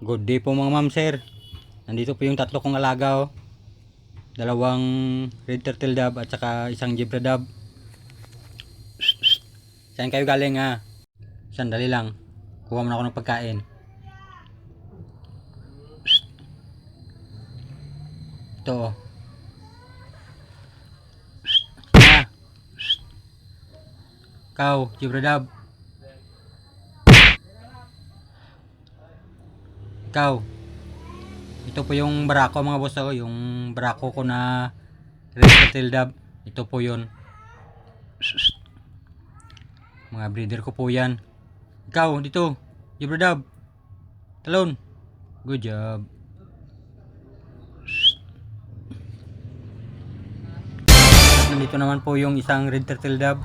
Good day po mga ma'am sir. Nandito po yung tatlo kong alaga oh. Dalawang red turtle dove at saka isang zebra dove. Saan kayo galing ha? Sandali lang. Kuha muna ako ng pagkain. Ito oh. Ah. Ikaw, zebra dove. Ikaw. Ito po yung barako mga boss ako, yung barako ko na turtle dove. Ito po yun. Mga breeder ko po yan. Ikaw, dito. Zebra dove. Talon. Good job. Nandito naman po yung isang red turtle dove.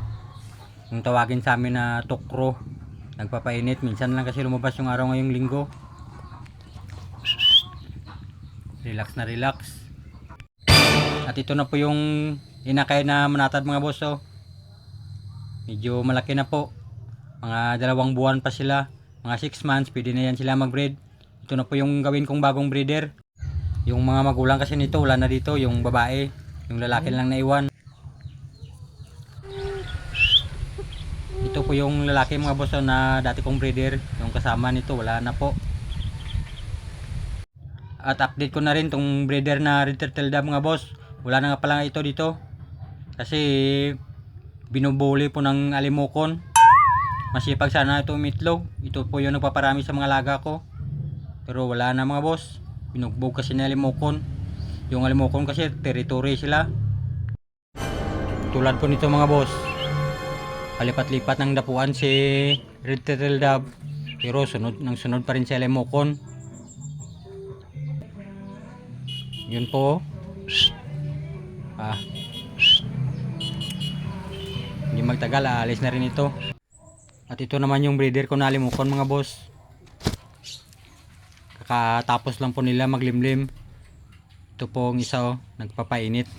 Yung tawagin sa amin na tokro. Nagpapainit. Minsan lang kasi lumabas yung araw ngayong linggo. Relax na relax. At ito na po yung inakay na manatad mga boss oh. Medyo malaki na po. Mga dalawang buwan pa sila. Mga 6 months, pwede na yan sila mag-breed. Ito na po yung gawin kong bagong breeder. Yung mga magulang kasi nito, wala na dito. Yung babae, yung lalaki lang naiwan. Ito po yung lalaki mga boss oh, na dati kong breeder. Yung kasama nito, wala na po. At update ko na rin tong breeder na red turtle dove mga boss. Wala na nga pala ito dito. Kasi binubuli po ng alimokon. Masipag sana ito umitlog. Ito po yung nagpaparami sa mga laga ko. Pero wala na mga boss. Binugbog kasi ng alimokon. Yung alimokon kasi territory sila. Tulad po nito mga boss. Palipat-lipat ng dapuan si red turtle dove. Pero sunod nang sunod pa rin si alimokon. Yun po. Ah. Hindi magtagal, aalis na rin ito. At ito naman yung breeder ko na limukon mga boss. Kakatapos lang po nila maglimlim. Ito po ang isa oh, nagpapainit.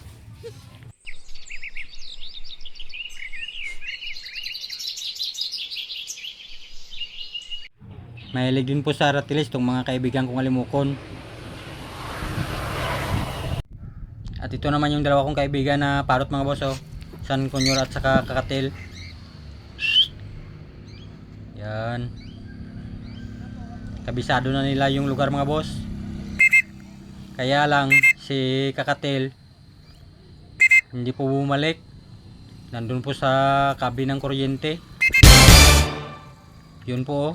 Mahilig din po sa ratilis itong mga kaibigan kong alimukon. At ito naman yung dalawa kong kaibigan na parot mga boss oh. San Kunyor at saka Kakatil. Yan. Kabisado na nila yung lugar mga boss. Kaya lang si Kakatil hindi po bumalik. Nandun po sa kabi ng kuryente. Yun po oh.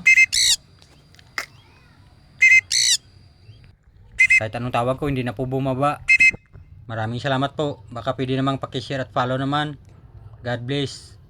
Kahit anong tawag ko hindi na po bumaba. Maraming salamat po. Baka pwede namang pakishare at follow naman. God bless.